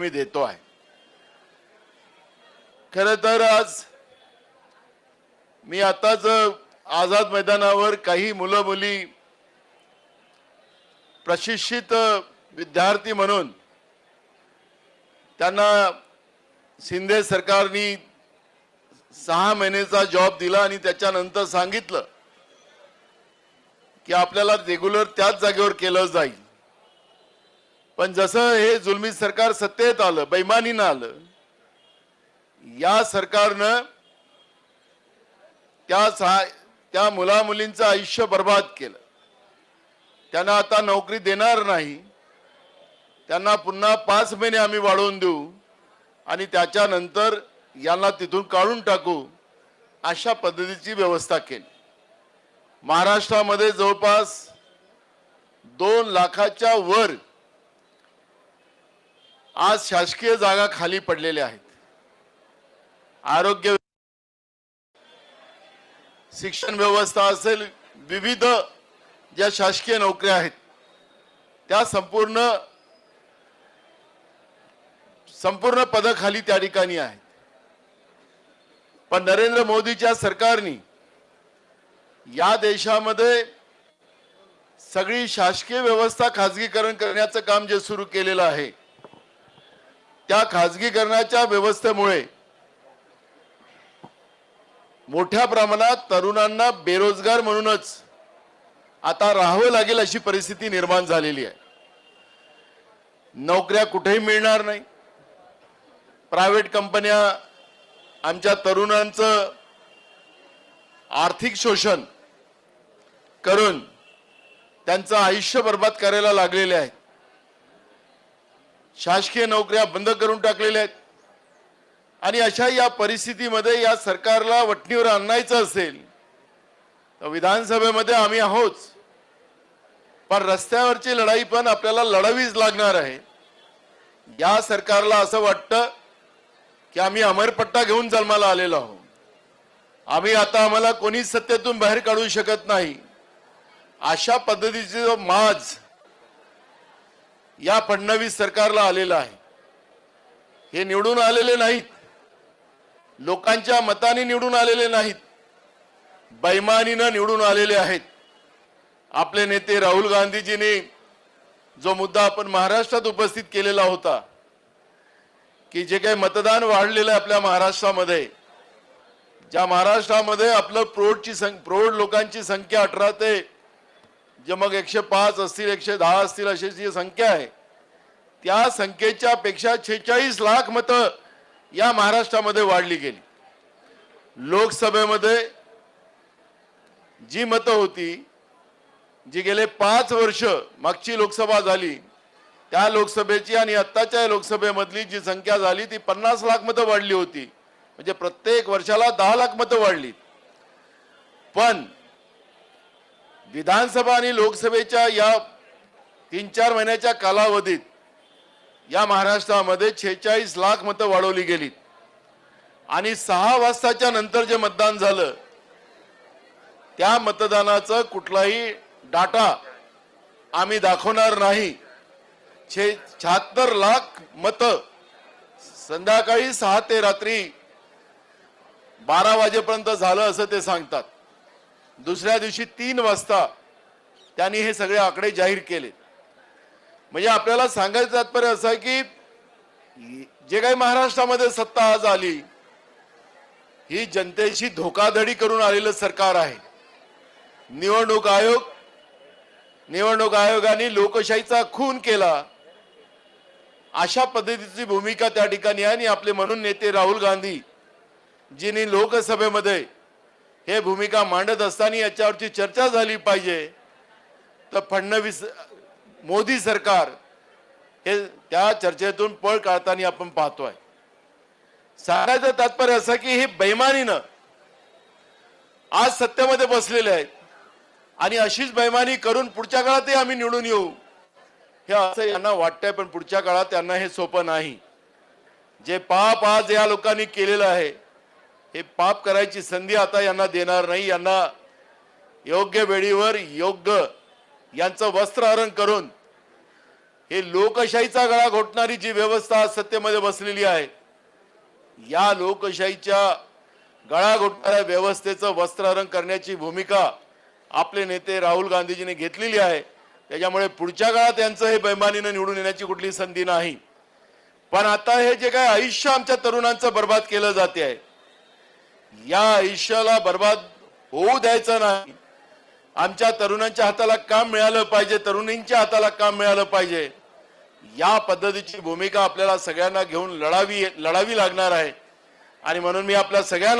मी देतो आहे. खर तर आज मी आताच आझाद मैदानावर काही मुलं मुली प्रशिक्षित विद्यार्थी म्हणून त्यांना शिंदे सरकारनी सहा महिन्याचा जॉब दिला आणि त्याच्यानंतर सांगितलं की आपल्याला रेग्युलर त्याच जागेवर केलं जाईल. पण जसं हे जुलमी सरकार सत्तेत आलं बैमानीनं आलं या सरकारनं त्या सहा त्या मुला मुलींचं आयुष्य बर्बाद केलं. त्यांना आता नोकरी देणार नाही. त्यांना पुन्हा पाच महिने आम्ही वाढवून देऊ आणि त्याच्यानंतर यांना तिथून काढून टाकू अशा पद्धतीची व्यवस्था केली. महाराष्ट्रामध्ये जवळपास दोन लाखाच्या वर आज शासकीय जागा खाली पडलेल्या आहेत. आरोग्य शिक्षण व्यवस्था असेल विविध ज्या शासकीय नोकऱ्या आहेत त्या संपूर्ण संपूर्ण पद खाली त्या ठिकाणी आहेत. पण नरेंद्र मोदीच्या सरकारनी या देशामध्ये सगळी शासकीय व्यवस्था खाजगीकरण करण्याचं काम जे सुरू केलेलं आहे त्या खाजगीकरणाच्या व्यवस्थेमुळे मोठ्या प्रमाणात तरुणांना बेरोजगार म्हणूनच आता राहावं लागेल अशी परिस्थिती निर्माण झालेली आहे. नोकऱ्या कुठेही मिळणार नाही. प्रायव्हेट कंपन्या आमच्या तरुणांचं आर्थिक शोषण करून त्यांचं आयुष्य बर्बाद करायला लागलेले आहेत. शासकीय नोकऱ्या बंद करून टाकलेल्या आहेत. आणि अशा या परिस्थितीमध्ये या सरकारला वटणीवर आणायचं असेल तर विधानसभेमध्ये आम्ही आहोत. पण रस्त्यावरची लढाई पण आपल्याला लढावीच लागणार आहे. या सरकारला असं वाटतं की आम्ही अमरपट्टा घेऊन जन्माला आलेलो आहोत. आम्ही आता आम्हाला कोणीच सत्तेतून बाहेर काढू शकत नाही. अशा पद्धतीचे जो माज या फडणवीस सरकारला आलेला आहे. हे निवडून आलेले नाहीत. लोकांच्या मताने निवडून आलेले नाहीत. बैमानीनं निवडून आलेले आहेत. आपले नेते राहुल गांधीजींनी जो मुद्दा आपण महाराष्ट्रात उपस्थित केलेला होता की जे काही मतदान वाढलेलं आहे आपल्या महाराष्ट्रामध्ये ज्या महाराष्ट्रामध्ये आपलं प्रौढची सं प्रौढ लोकांची संख्या अठरा ते जे मग एकशे पाच असतील एकशे दहा असतील अशी जी संख्या आहे त्या संख्येच्या पेक्षा छेचाळीस लाख मतं या महाराष्ट्रामध्ये वाढली गेली. लोकसभेमध्ये जी मतं होती जी गेले पाच वर्ष मागची लोकसभा झाली त्या लोकसभेची आणि आत्ताच्या लोकसभेमधली जी संख्या झाली ती पन्नास लाख मतं वाढली होती. म्हणजे प्रत्येक वर्षाला दहा लाख मतं वाढली. पण विधानसभा आणि लोकसभेच्या या तीन चार महिन्याच्या कालावधीत या महाराष्ट्रामध्ये छेचाळीस लाख मतं वाढवली गेलीत. आणि सहा वाजताच्या नंतर जे मतदान झालं त्या मतदानाचं कुठलाही डाटा आम्ही दाखवणार नाही. छे शहात्तर लाख मतं संध्याकाळी सहा ते रात्री बारा वाजेपर्यंत झालं असं ते सांगतात. दुसऱ्या दिवशी तीन वाजता त्यांनी हे सगळे आकडे जाहीर केले म्हणजे आपल्याला सांगायचं तात्पर्य असं आहे की जे काही महाराष्ट्रामध्ये सत्ता आज आली ही जनतेशी धोकाधडी करून आलेलं सरकार आहे. निवडणूक आयोग निवडणूक आयोगाने लोकशाहीचा खून केला. अशा पद्धतीची भूमिका त्या ठिकाणी आहे आणि आपले म्हणून नेते राहुल गांधी जिनी लोकसभेमध्ये हे भूमिका मांडत असताना याच्यावरची चर्चा झाली पाहिजे. तर फडणवीस मोदी सरकार हे त्या चर्चेतून पळ काढताना आपण पाहतोय. सांगायचं तात्पर्य असं की हे बैमानीनं आज सत्तेमध्ये बसलेले आहेत. आणि अशीच बैमानी करून पुढच्या काळातही आम्ही निवडून येऊ. हे असं यांना वाटतंय पण पुढच्या काळात त्यांना हे सोपं नाही. जे पाप आज या लोकांनी केलेलं आहे हे पाप करायची संधी आता यांना देणार नाही. यांना योग्य वेळीवर योग्य यांचं वस्त्रहरण करून हे लोकशाहीचा गळा घोटणारी जी व्यवस्था आज सत्तेमध्ये बसलेली आहे या लोकशाहीच्या गळा घोटणाऱ्या व्यवस्थेचं वस्त्रहरण करण्याची भूमिका आपले नेते राहुल गांधीजींनी घेतलेली आहे. त्याच्यामुळे पुढच्या काळात यांचं हे बैमानीनं निवडून येण्याची कुठली संधी नाही. पण आता हे जे काय आयुष्य आमच्या तरुणांचं बर्बाद केलं जाते आहे या आयुष्याला बर्बाद होऊ द्यायचं नाही. आमच्या तरुणांच्या हाताला काम मिळालं पाहिजे तरुणींच्या हाताला काम मिळालं पाहिजे. या पद्धतीची भूमिका आपल्याला सगळ्यांना घेऊन लढावी लढावी लागणार आहे. आणि म्हणून मी आपल्या सगळ्यांना